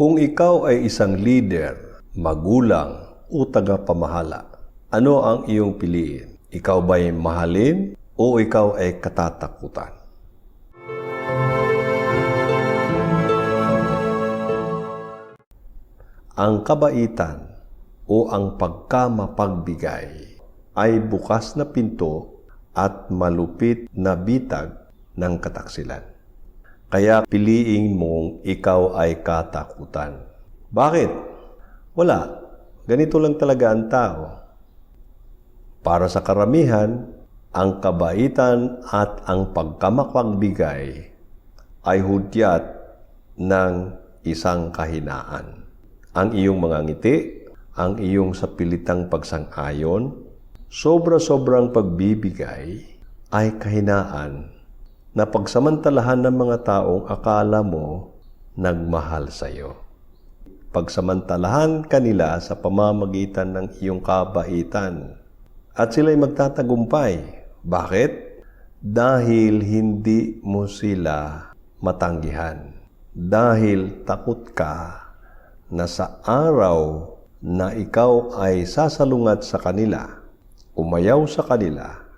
Kung ikaw ay isang leader, magulang o tagapamahala, ano ang iyong piliin? Ikaw ba'y mahalin o ikaw ay katatakutan? Ang kabaitan o ang pagkamapagbigay ay bukas na pinto at malupit na bitag ng kataksilan. Kaya piliin mong ikaw ay katakutan. Bakit? Wala. Ganito lang talaga ang tao. Para sa karamihan, ang kabaitan at ang pagkamapagbigay ay hudyat ng isang kahinaan. Ang iyong mga ngiti, ang iyong sapilitang pagsang-ayon, sobra-sobrang pagbibigay ay kahinaan na pagsamantalahan ng mga taong akala mo nagmahal sa iyo. Pagsamantalahan kanila sa pamamagitan ng iyong kabaitan at sila'y magtatagumpay. Bakit? Dahil hindi mo sila matanggihan. Dahil takot ka na sa araw na ikaw ay sasalungat sa kanila, umayaw sa kanila,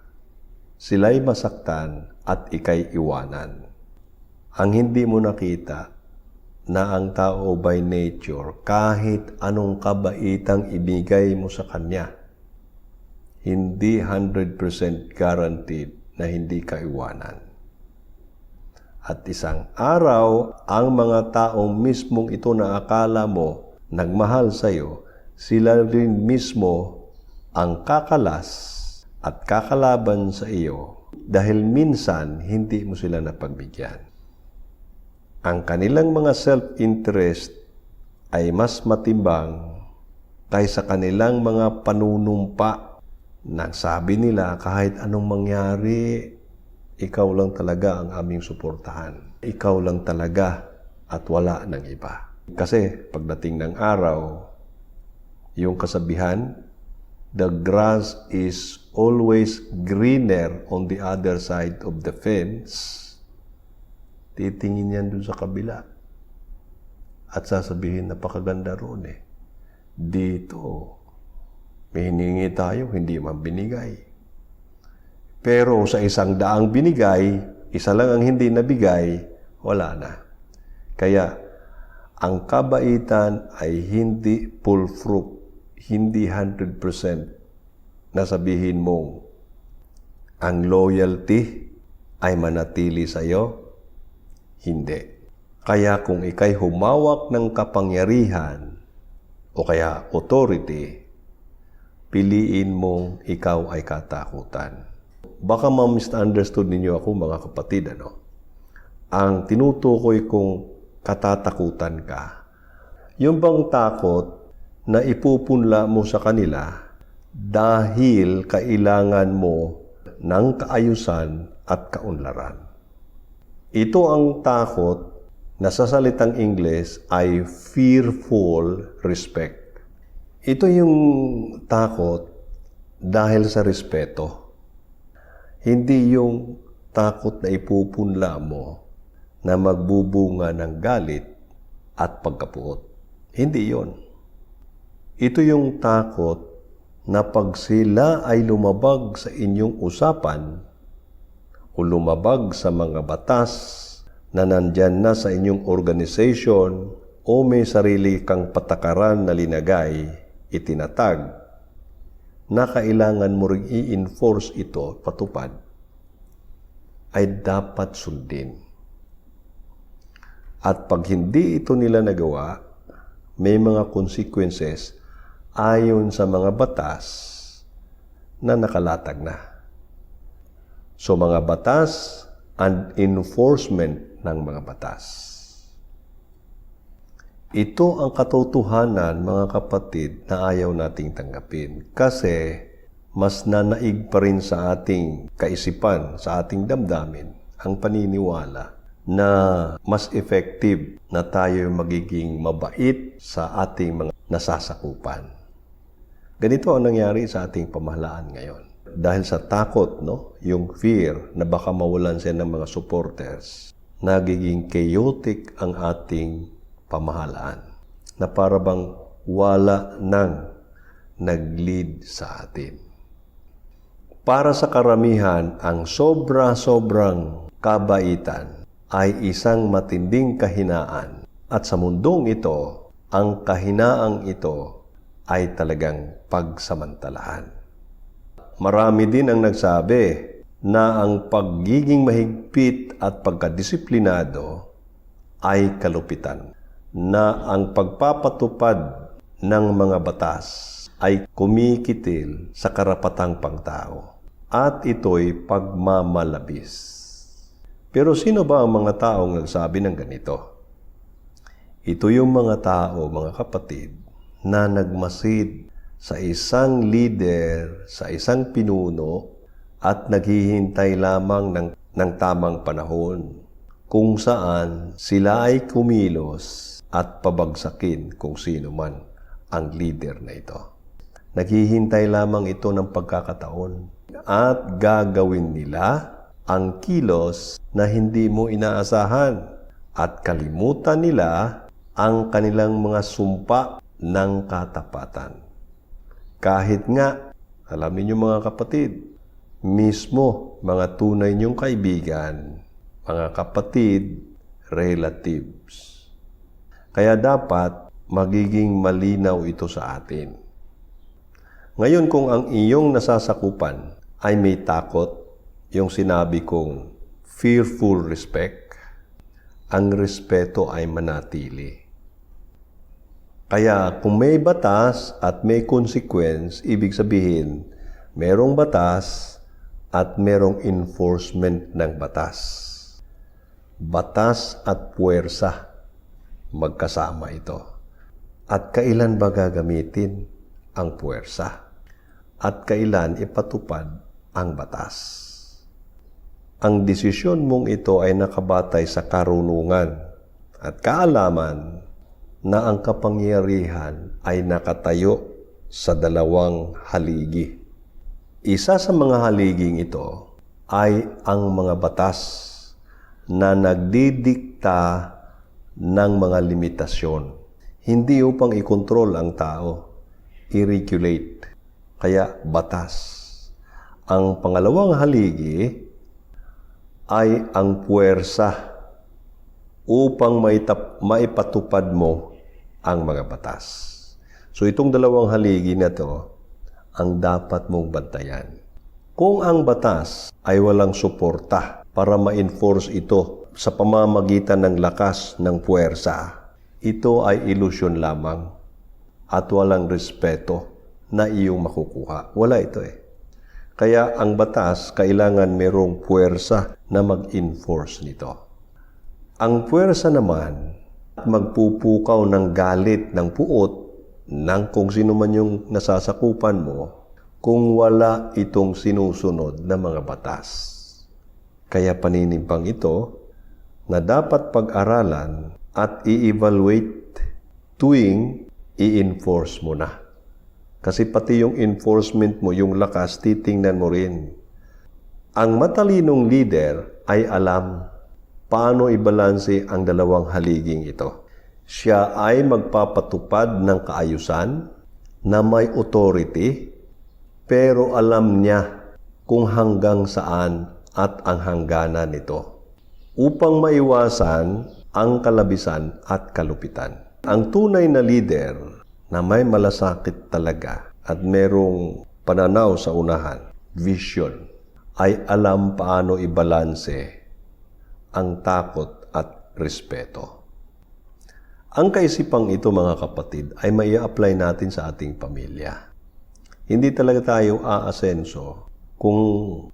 sila'y masaktan at ikay iwanan. Ang hindi mo nakita na ang tao by nature, kahit anong kabaitang ibigay mo sa kanya, hindi 100% guaranteed na hindi ka iwanan. At isang araw, ang mga taong mismong ito na akala mo nagmahal sa iyo, sila rin mismo ang kakalas at kakalaban sa iyo dahil minsan hindi mo sila napagbigyan. Ang kanilang mga self-interest ay mas matimbang kaysa kanilang mga panunumpa na sabi nila kahit anong mangyari, ikaw lang talaga ang aming suportahan. Ikaw lang talaga at wala ng iba. Kasi pagdating ng araw, yung kasabihan, the grass is always greener on the other side of the fence, titingin yan dun sa kabila. At sasabihin, napakaganda roon eh. Dito, may hiningi tayo, hindi man binigay. Pero sa isang daang binigay, isa lang ang hindi nabigay, wala na. Kaya, ang kabaitan ay hindi full fruit, hindi 100% na sabihin mo, ang loyalty ay manatili sa iyo? Hindi. Kaya kung ikay humawak ng kapangyarihan o kaya authority, piliin mong ikaw ay katakutan. Baka ma-misunderstood ninyo ako mga kapatid, ano? Ang tinutukoy kong katatakutan ka, yung bang takot na ipupunla mo sa kanila dahil kailangan mo ng kaayusan at kaunlaran. Ito ang takot na sa salitang Ingles ay fearful respect. Ito yung takot dahil sa respeto. Hindi yung takot na ipupunla mo na magbubunga ng galit at pagkapuot. Hindi yon. Ito yung takot na pag sila ay lumabag sa inyong usapan o lumabag sa mga batas na nandyan na sa inyong organization o may sarili kang patakaran na linagay, itinatag, na kailangan mo ring i-enforce ito, patupad, ay dapat sundin. At pag hindi ito nila nagawa, may mga consequences ayon sa mga batas na nakalatag na. So mga batas and enforcement ng mga batas. Ito ang katotohanan, mga kapatid, na ayaw nating tanggapin. Kasi mas nanaig pa rin sa ating kaisipan, sa ating damdamin, ang paniniwala na mas effective na tayo magiging mabait sa ating mga nasasakupan. Ganito ang nangyari sa ating pamahalaan ngayon. Dahil sa takot, no, yung fear na baka mawalan siya ng mga supporters, nagiging chaotic ang ating pamahalaan. na parabang wala nang nag-lead sa atin. Para sa karamihan, ang sobra-sobrang kabaitan ay isang matinding kahinaan at sa mundong ito, ang kahinaang ito ay talagang pagsamantalahan. Marami din ang nagsabi na ang pagiging mahigpit at pagkadisiplinado ay kalupitan, na ang pagpapatupad ng mga batas ay kumikitil sa karapatang pangtao at ito'y pagmamalabis. Pero sino ba ang mga taong nagsabi ng ganito? Ito yung mga tao, mga kapatid, na nagmasid sa isang leader, sa isang pinuno, at naghihintay lamang ng, ng tamang panahon kung saan sila ay kumilos at pabagsakin kung sino man ang leader na ito. Naghihintay lamang ito ng pagkakataon at gagawin nila ang kilos na hindi mo inaasahan at kalimutan nila ang kanilang mga sumpa ng katapatan. Kahit nga, alam niyo mga kapatid, mismo mga tunay niyong kaibigan, mga kapatid, relatives. Kaya dapat magiging malinaw ito sa atin. Ngayon kung ang iyong nasasakupan ay may takot, yung sinabi kong fearful respect, ang respeto ay manatili. Kaya kung may batas at may consequence, ibig sabihin, merong batas at merong enforcement ng batas. Batas at puwersa, magkasama ito. At kailan ba gagamitin ang puwersa? At kailan ipatupad ang batas? Ang desisyon mong ito ay nakabatay sa karunungan at kaalaman na ang kapangyarihan ay nakatayo sa dalawang haligi. Isa sa mga haliging ito ay ang mga batas na nagdidikta ng mga limitasyon. Hindi upang ikontrol ang tao, i-regulate. Kaya batas. Ang pangalawang haligi ay ang puwersa upang maitap, maipatupad mo ang mga batas. So itong dalawang haligi na to, ang dapat mong bantayan. Kung ang batas ay walang suporta para ma-enforce ito sa pamamagitan ng lakas ng puwersa, ito ay ilusyon lamang at walang respeto na iyong makukuha. Wala ito eh. Kaya ang batas, kailangan merong puwersa na mag-enforce nito. Ang puwersa naman, magpupukaw ng galit ng puot ng kung sino man yung nasasakupan mo kung wala itong sinusunod na mga batas. Kaya paninimpang ito na dapat pag-aralan at i-evaluate tuwing i-enforce mo na. Kasi pati yung enforcement mo, yung lakas, titingnan mo rin. Ang matalinong leader ay alam paano ibalanse ang dalawang haliging ito. Siya ay magpapatupad ng kaayusan na may authority, pero alam niya kung hanggang saan at ang hangganan nito upang maiwasan ang kalabisan at kalupitan. Ang tunay na leader na may malasakit talaga at merong pananaw sa unahan, vision, ay alam paano ibalanse ang takot at respeto. Ang kaisipang ito mga kapatid ay mai apply natin sa ating pamilya. Hindi talaga tayo aasenso kung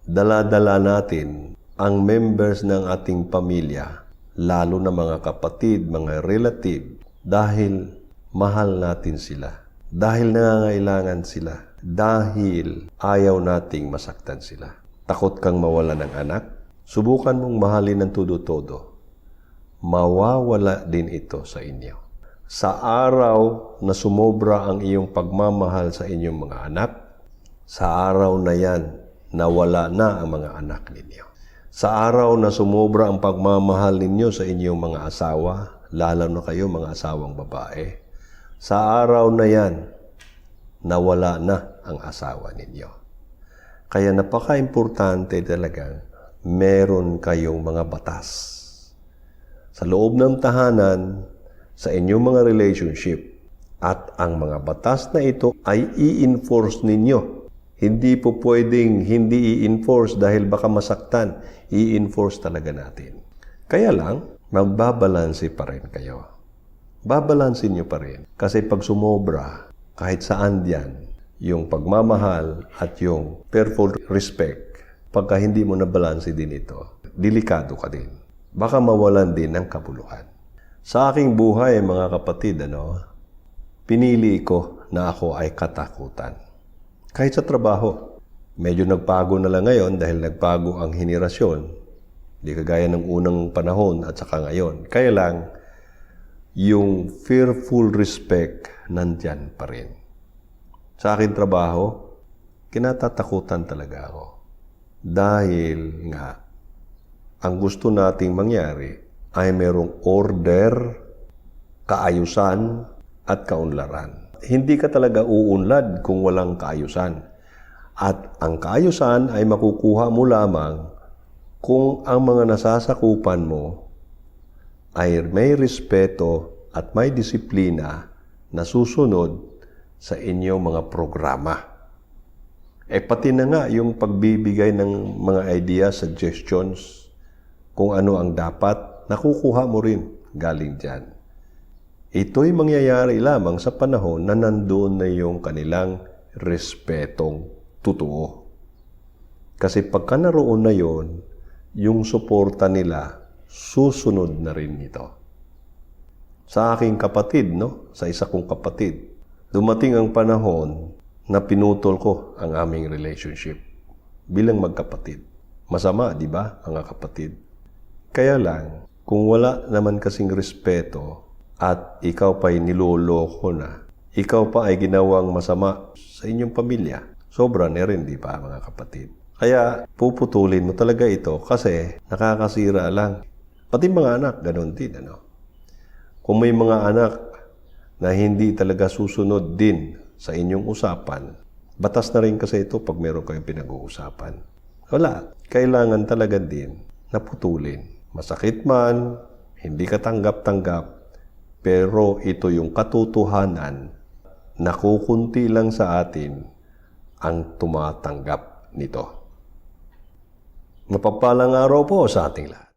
dala-dala natin ang members ng ating pamilya, lalo na mga kapatid, mga relative, dahil mahal natin sila, dahil nangangailangan sila, dahil ayaw nating masaktan sila. Takot kang mawala ng anak? Subukan mong mahalin ng todo-todo mawawala din ito sa inyo. Sa araw na sumobra ang iyong pagmamahal sa inyong mga anak, sa araw na yan, nawala na ang mga anak ninyo. Sa araw na sumobra ang pagmamahal ninyo sa inyong mga asawa, lalo na kayo mga asawang babae, Sa araw na yan, nawala na ang asawa ninyo. Kaya napaka-importante talaga meron kayong mga batas. Sa loob ng tahanan, sa inyong mga relationship, at ang mga batas na ito ay i-enforce ninyo. Hindi po pwedeng hindi i-enforce dahil baka masaktan. I-enforce talaga natin. Kaya lang, magbabalanse pa rin kayo. Babalansin nyo pa rin. Kasi pag sumobra, kahit saan diyan, yung pagmamahal at yung perful respect, pagka hindi mo nabalanse din ito, delikado ka din. Baka mawalan din ng kabuluhan. Sa aking buhay, mga kapatid, ano, pinili ko na ako ay katakutan. Kahit sa trabaho, medyo nagbago na lang ngayon dahil nagbago ang henerasyon. Di kagaya ng unang panahon at saka ngayon. Kaya lang, yung fearful respect nandyan pa rin. Sa akin trabaho, kinatatakutan talaga ako. Dahil nga, ang gusto nating mangyari ay merong order, kaayusan, at kaunlaran. Hindi ka talaga uunlad kung walang kaayusan. At ang kaayusan ay makukuha mo lamang kung ang mga nasasakupan mo ay may respeto at may disiplina na susunod sa inyong mga programa. Eh pati na nga yung pagbibigay ng mga ideas, suggestions, kung ano ang dapat, nakukuha mo rin galing dyan. Ito'y mangyayari lamang sa panahon na nandoon na yung kanilang respetong totoo. Kasi pagka naroon na yon, yung suporta nila, susunod na rin ito. Sa aking kapatid, no? Sa isa kong kapatid, dumating ang panahon na pinutol ko ang aming relationship bilang magkapatid. Masama, di ba, mga kapatid? Kaya lang, kung wala naman kasing respeto at ikaw pa'y niloloko na, ikaw pa ay ginawang masama sa inyong pamilya, sobra na rin, di ba, mga kapatid? Kaya puputulin mo talaga ito kasi nakakasira lang. Pati mga anak, ganun din, ano? Kung may mga anak na hindi talaga susunod din sa inyong usapan, batas na rin kasi ito pag meron kayong pinag-uusapan. Wala. Kailangan talaga din na putulin. Masakit man, hindi ka tanggap-tanggap, pero ito yung katotohanan na kukunti lang sa atin ang tumatanggap nito. Mapapalang araw po sa ating lahat.